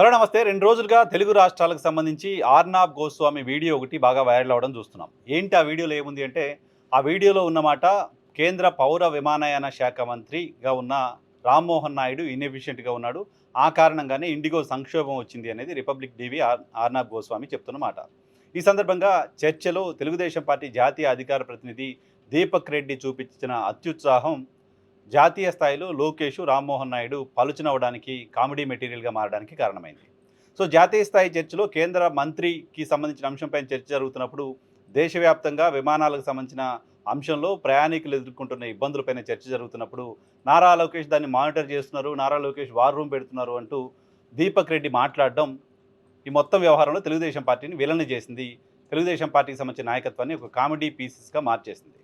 Hello నమస్తే. రెండు రోజులుగా తెలుగు రాష్ట్రాలకు సంబంధించి ఆర్నాబ్ గోస్వామి వీడియో ఒకటి బాగా వైరల్ అవ్వడం చూస్తున్నాం. ఏంటి ఆ వీడియోలో ఏముంది అంటే ఆ వీడియోలో ఉన్నమాట కేంద్ర పౌర విమానయాన శాఖ మంత్రిగా ఉన్న రామ్మోహన్ నాయుడు ఇన్ఎఫిషియెంట్గా ఉన్నాడు. ఆ కారణంగానే ఇండిగో సంక్షోభం వచ్చింది అనేది Republic TV or Arnab Goswami చెప్తున్నమాట ఈ సందర్భంగా చర్చలో తెలుగుదేశం పార్టీ జాతీయ అధికార ప్రతినిధి దీపక్ రెడ్డి చూపించిన అత్యుత్సాహం జాతీయ స్థాయిలో లోకేష్ రామ్మోహన్ నాయుడు పలుచనవడానికి కామెడీ మెటీరియల్గా మారడానికి కారణమైంది. సో జాతీయ స్థాయి చర్చలో కేంద్ర మంత్రికి సంబంధించిన అంశంపై చర్చ జరుగుతున్నప్పుడు దేశవ్యాప్తంగా విమానాలకు సంబంధించిన అంశంలో ప్రయాణికులు ఎదుర్కొంటున్న ఇబ్బందులపైన చర్చ జరుగుతున్నప్పుడు నారా లోకేష్ దాన్ని మానిటర్ చేస్తున్నారు నారా లోకేష్ వార్ రూమ్ పెడుతున్నారు అంటూ దీపక్ రెడ్డి మాట్లాడడం ఈ మొత్తం వ్యవహారంలో తెలుగుదేశం పార్టీని విలన చేసింది. తెలుగుదేశం పార్టీకి సంబంధించిన నాయకత్వాన్ని ఒక కామెడీ పీసెస్గా మార్చేసింది.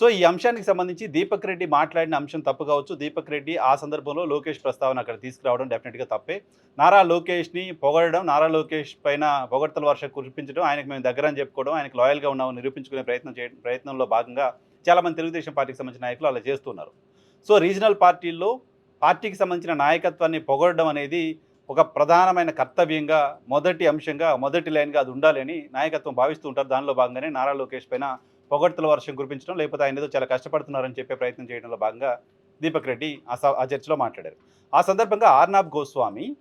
సో ఈ అంశానికి సంబంధించి దీపక్ రెడ్డి మాట్లాడిన అంశం తప్పు కావచ్చు. దీపక్ రెడ్డి ఆ సందర్భంలో లోకేష్ ప్రస్తావన అక్కడ తీసుకురావడం డెఫినెట్గా తప్పే. నారా లోకేష్ని పొగడడం నారా లోకేష్ పైన పొగడ్తల వర్షం కురిపించడం ఆయనకు మేము దగ్గర అని చెప్పుకోవడం ఆయనకు లాయల్గా ఉన్నామని నిరూపించుకునే ప్రయత్నం చేయడం ప్రయత్నంలో భాగంగా చాలామంది తెలుగుదేశం పార్టీకి సంబంధించిన నాయకులు అలా చేస్తున్నారు సో రీజనల్ పార్టీల్లో పార్టీకి సంబంధించిన నాయకత్వాన్ని పొగడడం అనేది ఒక ప్రధానమైన కర్తవ్యంగా మొదటి అంశంగా మొదటి లైన్గా అది ఉండాలి అని నాయకత్వం భావిస్తూ ఉంటారు. దానిలో భాగంగానే నారా లోకేష్ పైన పొగడ్తల వర్షం కురిపించడం లేకపోతే ఆయన ఏదో చాలా కష్టపడుతున్నారని చెప్పే ప్రయత్నం చేయడంలో భాగంగా దీపక్ రెడ్డి ఆ స- ఆ చర్చలో మాట్లాడారు. ఆ సందర్భంగా ఆర్నాబ్ గోస్వామి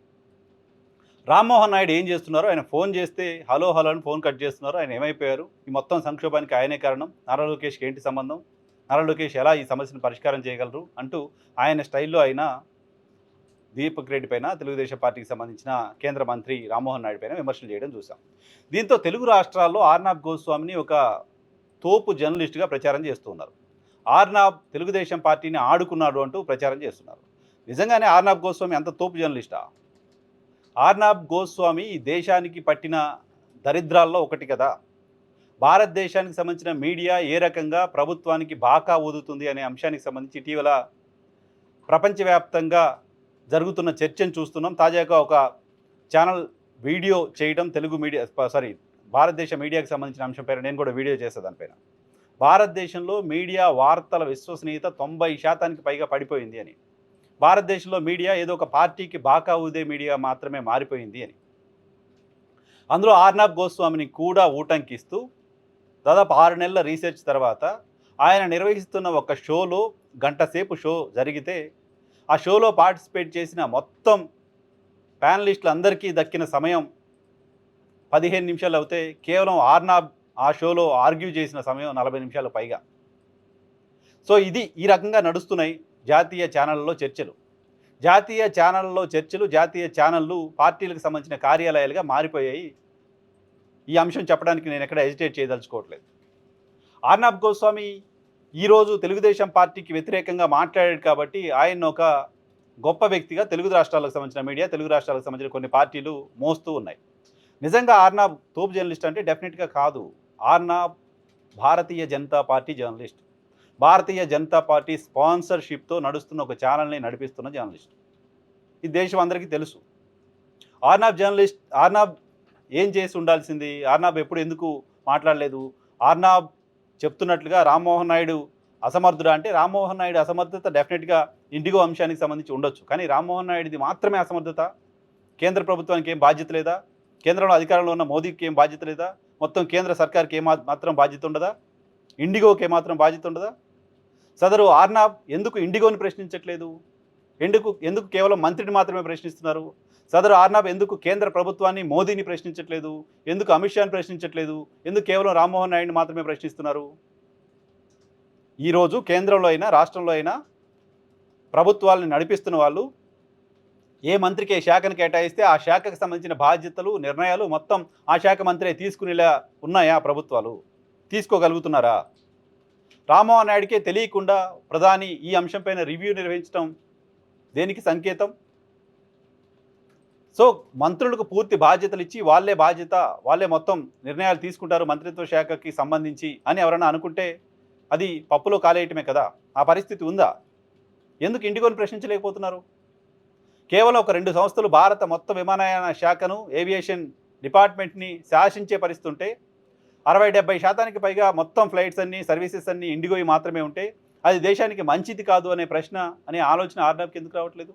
రామ్మోహన్ నాయుడు ఏం చేస్తున్నారు ఆయన ఫోన్ చేస్తే హలో హలో అని ఫోన్ కట్ చేస్తున్నారు ఆయన ఏమైపోయారు? ఈ మొత్తం సంక్షోభానికి ఆయనే కారణం. నారా లోకేష్కి ఏంటి సంబంధం? నారా లోకేష్ ఎలా ఈ సమస్యను పరిష్కారం చేయగలరు? అంటూ ఆయన స్టైల్లో ఆయన దీపక్ రెడ్డి పైన తెలుగుదేశం పార్టీకి సంబంధించిన కేంద్ర మంత్రి రామ్మోహన్ నాయుడు పైన విమర్శలు చేయడం చూసాం. దీంతో తెలుగు రాష్ట్రాల్లో ఆర్నాబ్ గోస్వామిని ఒక తోపు జర్నలిస్ట్గా ప్రచారం చేస్తున్నారు. ఆర్నాబ్ తెలుగుదేశం పార్టీని ఆడుకున్నాడు అంటూ ప్రచారం చేస్తున్నారు. నిజంగానే ఆర్నాబ్ గోస్వామి అంత తోపు జర్నలిస్టా? ఆర్నాబ్ గోస్వామి ఈ దేశానికి పట్టిన దరిద్రాల్లో ఒకటి కదా. భారతదేశానికి సంబంధించిన మీడియా ఏ రకంగా ప్రభుత్వానికి బాకా ఊదుతుంది అనే అంశానికి సంబంధించి ఇటీవల ప్రపంచవ్యాప్తంగా జరుగుతున్న చర్చను చూస్తున్నాం. తాజాగా ఒక ఛానల్ వీడియో చేయడం తెలుగు మీడియా సారీ భారతదేశ మీడియాకి సంబంధించిన అంశం పైన నేను కూడా వీడియో చేస్తాను దానిపైన భారతదేశంలో మీడియా వార్తల విశ్వసనీయత తొంభై శాతానికి పైగా పడిపోయింది అని. భారతదేశంలో మీడియా ఏదో ఒక పార్టీకి బాకా ఊదే మీడియా మాత్రమే మారిపోయింది అని. అందులో ఆర్నాబ్ గోస్వామిని కూడా ఊటంకిస్తూ దాదాపు ఆరు నెలల రీసెర్చ్ తర్వాత ఆయన నిర్వహిస్తున్న ఒక షోలో గంట సేపు షో జరిగితే ఆ షోలో పార్టిసిపేట్ చేసిన మొత్తం ప్యానలిస్టులందరికీ దక్కిన సమయం పదిహేను నిమిషాలు అవుతే కేవలం ఆర్నాబ్ ఆ షోలో ఆర్గ్యూ చేసిన సమయం నలభై నిమిషాలు పైగా. సో ఇది ఈ రకంగా నడుస్తున్నాయి జాతీయ ఛానళ్ళలో చర్చలు. జాతీయ ఛానళ్ళలో చర్చలు జాతీయ ఛానళ్ళు పార్టీలకు సంబంధించిన కార్యాలయాలుగా మారిపోయాయి. ఈ అంశం చెప్పడానికి నేను ఎక్కడ హెజిటేట్ చేయదలుచుకోవట్లేదు. ఆర్నాబ్ గోస్వామి ఈరోజు తెలుగుదేశం పార్టీకి వ్యతిరేకంగా మాట్లాడాడు కాబట్టి ఆయన ఒక గొప్ప వ్యక్తిగా తెలుగు రాష్ట్రాలకు సంబంధించిన మీడియా తెలుగు రాష్ట్రాలకు సంబంధించిన కొన్ని పార్టీలు మోస్తూ ఉన్నాయి. నిజంగా ఆర్నాబ్ తోపు జర్నలిస్ట్ అంటే డెఫినెట్గా కాదు. Arnab Bharatiya Janata party journalist. Bharatiya Janata party స్పాన్సర్షిప్తో నడుస్తున్న ఒక ఛానల్ని నడిపిస్తున్న జర్నలిస్ట్. ఈ దేశం అందరికీ తెలుసు. ఆర్నాబ్ జర్నలిస్ట్ ఆర్నాబ్ ఏం చేసి ఉండాల్సింది? ఆర్నాబ్ ఎప్పుడు ఎందుకు మాట్లాడలేదు? ఆర్నాబ్ చెప్తున్నట్లుగా రామ్మోహన్ నాయుడు అసమర్థుడా అంటే రామ్మోహన్ నాయుడు అసమర్థత డెఫినెట్గా ఇండిగో అంశానికి సంబంధించి ఉండొచ్చు. కానీ రామ్మోహన్ నాయుడుది మాత్రమే అసమర్థత? కేంద్ర ప్రభుత్వానికి ఏం బాధ్యత లేదా? కేంద్రంలో అధికారంలో ఉన్న మోదీకి ఏం బాధ్యత లేదా? మొత్తం కేంద్ర సర్కార్కి ఏమా మాత్రం బాధ్యత ఉండదా? ఇండిగోకి ఏమాత్రం బాధ్యత ఉండదా? సదరు ఆర్నాబ్ ఎందుకు ఇండిగోని ప్రశ్నించట్లేదు? ఎందుకు ఎందుకు కేవలం మంత్రిని మాత్రమే ప్రశ్నిస్తున్నారు? సదరు ఆర్నాబ్ ఎందుకు కేంద్ర ప్రభుత్వాన్ని మోదీని ప్రశ్నించట్లేదు? ఎందుకు అమిత్ షాని ప్రశ్నించట్లేదు? ఎందుకు కేవలం రామ్మోహన్ నాయుడిని మాత్రమే ప్రశ్నిస్తున్నారు? ఈరోజు కేంద్రంలో అయినా రాష్ట్రంలో అయినా ప్రభుత్వాలను నడిపిస్తున్న వాళ్ళు ఏ మంత్రికి శాఖను కేటాయిస్తే ఆ శాఖకు సంబంధించిన బాధ్యతలు నిర్ణయాలు మొత్తం ఆ శాఖ మంత్రే తీసుకునేలా ఉన్నాయా ప్రభుత్వాలు? తీసుకోగలుగుతున్నారా? రామ్మోహన్ నాయుడికే తెలియకుండా ప్రధాని ఈ అంశంపైన రివ్యూ నిర్వహించడం దేనికి సంకేతం? సో మంత్రులకు పూర్తి బాధ్యతలు ఇచ్చి వాళ్ళే బాధ్యత వాళ్ళే మొత్తం నిర్ణయాలు తీసుకుంటారు మంత్రిత్వ శాఖకి సంబంధించి అని ఎవరైనా అనుకుంటే అది పప్పులో కాలేయటమే కదా? ఆ పరిస్థితి ఉందా? ఎందుకు ఇండిగోని ప్రశ్నించలేకపోతున్నారు? కేవలం ఒక రెండు సంస్థలు భారత మొత్తం విమానయాన శాఖను ఏవియేషన్ డిపార్ట్మెంట్ని శాసించే పరిస్థితి ఉంటే అరవై డెబ్బై శాతానికి పైగా మొత్తం ఫ్లైట్స్ అన్ని సర్వీసెస్ అన్ని ఇండిగోయి మాత్రమే ఉంటే అది దేశానికి మంచిది కాదు అనే ప్రశ్న అనే ఆలోచన ఆర్డర్కి ఎందుకు రావట్లేదు?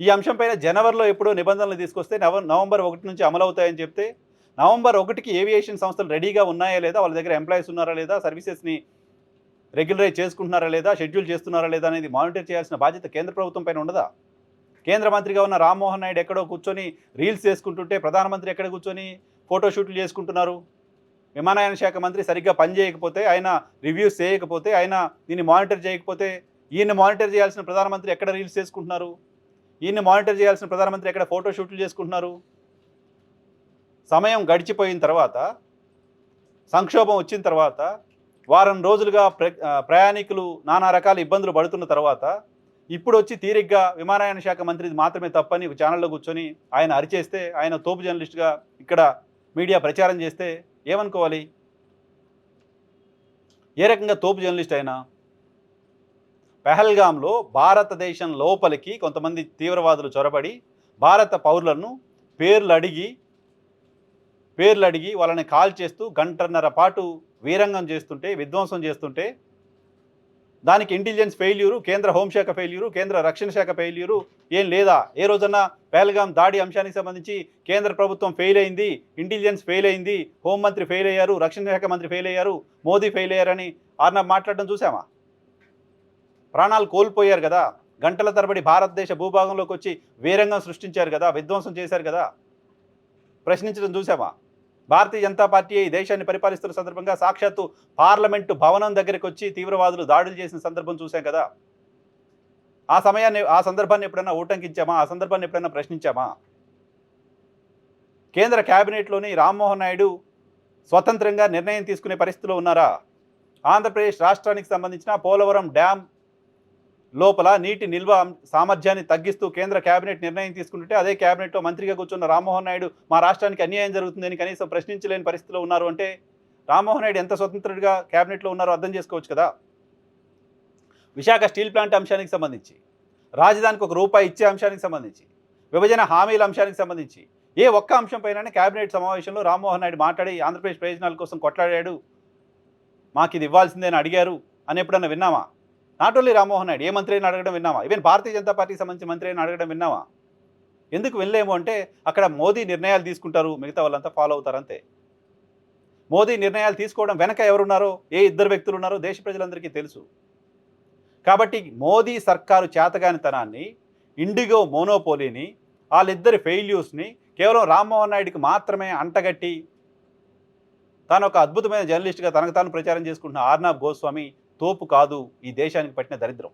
ఈ అంశంపైన జనవరిలో ఎప్పుడో నిబంధనలు తీసుకొస్తే నవ నవంబర్ ఒకటి నుంచి అమలు అవుతాయని చెప్తే నవంబర్ ఒకటికి ఏవియేషన్ సంస్థలు రెడీగా ఉన్నాయా లేదా వాళ్ళ దగ్గర ఎంప్లాయీస్ ఉన్నారా లేదా సర్వీసెస్ని రెగ్యులరైజ్ చేసుకుంటున్నారా లేదా షెడ్యూల్ చేస్తున్నారా లేదా అనేది మానిటర్ చేయాల్సిన బాధ్యత కేంద్ర ప్రభుత్వం పైన ఉండదా? కేంద్ర మంత్రిగా ఉన్న రామ్మోహన్ నాయుడు ఎక్కడో కూర్చొని రీల్స్ చేసుకుంటుంటే ప్రధానమంత్రి ఎక్కడ కూర్చొని ఫోటోషూట్లు చేసుకుంటున్నారు? విమానయాన శాఖ మంత్రి సరిగ్గా పని చేయకపోతే ఆయన రివ్యూస్ చేయకపోతే ఆయన దీన్ని మానిటర్ చేయకపోతే ఈయన మానిటర్ చేయాల్సిన ప్రధానమంత్రి ఎక్కడ రీల్స్ చేసుకుంటున్నారు? ఈయన్ని మానిటర్ చేయాల్సిన ప్రధానమంత్రి ఎక్కడ ఫోటోషూట్లు చేసుకుంటున్నారు? సమయం గడిచిపోయిన తర్వాత సంక్షోభం వచ్చిన తర్వాత వారం రోజులుగా ప్ర ప్రయాణికులు నానా రకాల ఇబ్బందులు పడుతున్న తర్వాత ఇప్పుడు వచ్చి తీరిగ్గా విమానయాన శాఖ మంత్రి మాత్రమే తప్పని ఒక ఛానల్లో కూర్చొని ఆయన అరిచేస్తే ఆయన తోపు జర్నలిస్ట్గా ఇక్కడ మీడియా ప్రచారం చేస్తే ఏమనుకోవాలి? ఏ రకంగా తోపు జర్నలిస్ట్ అయినా? పెహల్గాంలో భారతదేశం లోపలికి కొంతమంది తీవ్రవాదులు చొరబడి భారత పౌరులను పేర్లు అడిగి పేర్లు అడిగి వాళ్ళని కాల్ చేస్తూ గంటన్నర పాటు వీరంగం చేస్తుంటే విధ్వంసం చేస్తుంటే దానికి ఇంటెలిజెన్స్ ఫెయిల్యూరు కేంద్ర హోంశాఖ ఫెయిల్యూరు కేంద్ర రక్షణ శాఖ ఫెయిల్యూరు ఏం లేదా? ఏ రోజన్నా పేల్గాం దాడి అంశానికి సంబంధించి కేంద్ర ప్రభుత్వం ఫెయిల్ అయింది ఇంటెలిజెన్స్ ఫెయిల్ అయింది హోంమంత్రి ఫెయిల్ అయ్యారు రక్షణ శాఖ మంత్రి ఫెయిల్ అయ్యారు మోదీ ఫెయిల్ అయ్యారని ఆర్నబ్ మాట్లాడడం చూసామా? ప్రాణాలు కోల్పోయారు కదా. గంటల తరబడి భారతదేశ భూభాగంలోకి వచ్చి వీరంగం సృష్టించారు కదా విధ్వంసం చేశారు కదా. ప్రశ్నించడం చూసామా? భారతీయ జనతా పార్టీ ఈ దేశాన్ని పరిపాలిస్తున్న సందర్భంగా సాక్షాత్తు పార్లమెంటు భవనం దగ్గరికి వచ్చి తీవ్రవాదులు దాడులు చేసిన సందర్భం చూసాం కదా. ఆ సమయాన్ని ఆ సందర్భాన్ని ఎప్పుడైనా ఊటంకించామా? ఆ సందర్భాన్ని ఎప్పుడైనా ప్రశ్నించామా? కేంద్ర క్యాబినెట్లోని రామ్మోహన్ నాయుడు స్వతంత్రంగా నిర్ణయం తీసుకునే పరిస్థితిలో ఉన్నారా? ఆంధ్రప్రదేశ్ రాష్ట్రానికి సంబంధించిన పోలవరం డ్యామ్ లోపల నీటి నిల్వ సామర్థ్యాన్ని తగ్గిస్తూ కేంద్ర కేబినెట్ నిర్ణయం తీసుకుంటుంటే అదే కేబినెట్లో మంత్రిగా కూర్చున్న రామ్మోహన్ నాయుడు మా రాష్ట్రానికి అన్యాయం జరుగుతుందని కనీసం ప్రశ్నించలేని పరిస్థితిలో ఉన్నారు అంటే రామ్మోహన్ నాయుడు ఎంత స్వతంత్రుడిగా కేబినెట్లో ఉన్నారో అర్థం చేసుకోవచ్చు కదా? విశాఖ స్టీల్ ప్లాంట్ అంశానికి సంబంధించి రాజధానికి ఒక రూపాయి ఇచ్చే అంశానికి సంబంధించి విభజన హామీల అంశానికి సంబంధించి ఏ ఒక్క అంశంపైన కేబినెట్ సమావేశంలో రామ్మోహన్ నాయుడు మాట్లాడి ఆంధ్రప్రదేశ్ ప్రయోజనాల కోసం కొట్లాడాడు మాకు ఇది ఇవ్వాల్సిందే అని అడిగారు అని ఎప్పుడన్నా విన్నామా? నాట్ ఓన్లీ రామ్మోహన్ నాయుడు ఏ మంత్రి అయినా అడగడం విన్నామా ఈవెన్ భారతీయ జనతా పార్టీకి సంబంధించిన మంత్రి అయినా అడగడం విన్నామా ఎందుకు వినలేము అంటే అక్కడ మోదీ నిర్ణయాలు తీసుకుంటారు మిగతా వాళ్ళంతా ఫాలో అవుతారు అంతే. మోదీ నిర్ణయాలు తీసుకోవడం వెనక ఎవరున్నారో ఏ ఇద్దరు వ్యక్తులు ఉన్నారో దేశ ప్రజలందరికీ తెలుసు. కాబట్టి మోదీ సర్కారు చేతగానితనాన్ని ఇండిగో మోనోపోలీని వాళ్ళిద్దరి ఫెయిల్యూస్ని కేవలం రామ్మోహన్ నాయుడికి మాత్రమే అంటగట్టి తాను ఒక అద్భుతమైన జర్నలిస్ట్గా తనకు తాను ప్రచారం చేసుకుంటున్న ఆర్నాబ్ గోస్వామి తోపు కాదు ఈ దేశానికి పట్టిన దరిద్రం.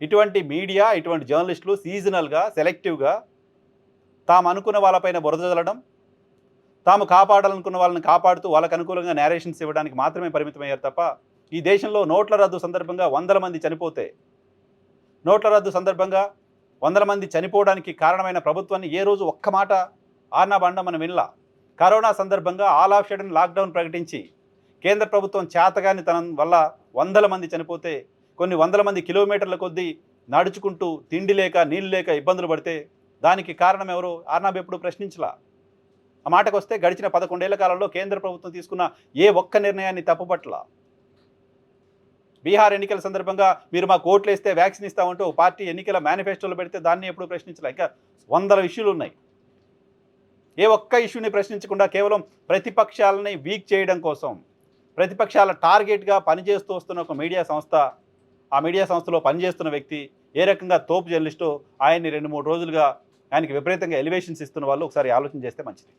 ఇటువంటి మీడియా ఇటువంటి జర్నలిస్టులు సీజనల్గా సెలెక్టివ్గా తాము అనుకున్న వాళ్ళపైన బురద చల్లడం తాము కాపాడాలనుకున్న వాళ్ళని కాపాడుతూ వాళ్ళకు అనుకూలంగా నేరేషన్స్ ఇవ్వడానికి మాత్రమే పరిమితమయ్యారు తప్ప ఈ దేశంలో నోట్ల రద్దు సందర్భంగా వందల మంది చనిపోతే నోట్ల రద్దు సందర్భంగా వందల మంది చనిపోవడానికి కారణమైన ప్రభుత్వాన్ని ఏ రోజు ఒక్క మాట ఆర్నాబండ మనం వినలా. కరోనా సందర్భంగా ఆల్ ఆఫ్ షడన్ లాక్డౌన్ ప్రకటించి కేంద్ర ప్రభుత్వం చేతగాని తన వల్ల వందల మంది చనిపోతే కొన్ని వందల మంది కిలోమీటర్ల కొద్దీ నడుచుకుంటూ తిండి లేక నీళ్ళు లేక ఇబ్బందులు పడితే దానికి కారణం ఎవరు ఆర్నాబ్ ఎప్పుడు ప్రశ్నించలా? ఆ మాటకు వస్తే గడిచిన పదకొండేళ్ళ కాలంలో కేంద్ర ప్రభుత్వం తీసుకున్న ఏ ఒక్క నిర్ణయాన్ని తప్పుపట్ల బీహార్ ఎన్నికల సందర్భంగా మీరు మాకు ఓట్లు వేస్తే వ్యాక్సిన్ ఇస్తామంటూ పార్టీ ఎన్నికల మేనిఫెస్టోలో పెడితే దాన్ని ఎప్పుడు ప్రశ్నించలే? ఇంకా వందల ఇష్యూలు ఉన్నాయి. ఏ ఒక్క ఇష్యూని ప్రశ్నించకుండా కేవలం ప్రతిపక్షాలని వీక్ చేయడం కోసం ప్రతిపక్షాల టార్గెట్గా పనిచేస్తూ వస్తున్న ఒక మీడియా సంస్థ ఆ మీడియా సంస్థలో పనిచేస్తున్న వ్యక్తి ఏ రకంగా తోపు జర్నలిస్టు ఆయన్ని రెండు మూడు రోజులుగా ఆయనకి విపరీతంగా ఎలివేషన్స్ ఇస్తున్న వాళ్ళు ఒకసారి ఆలోచన చేస్తే మంచిది.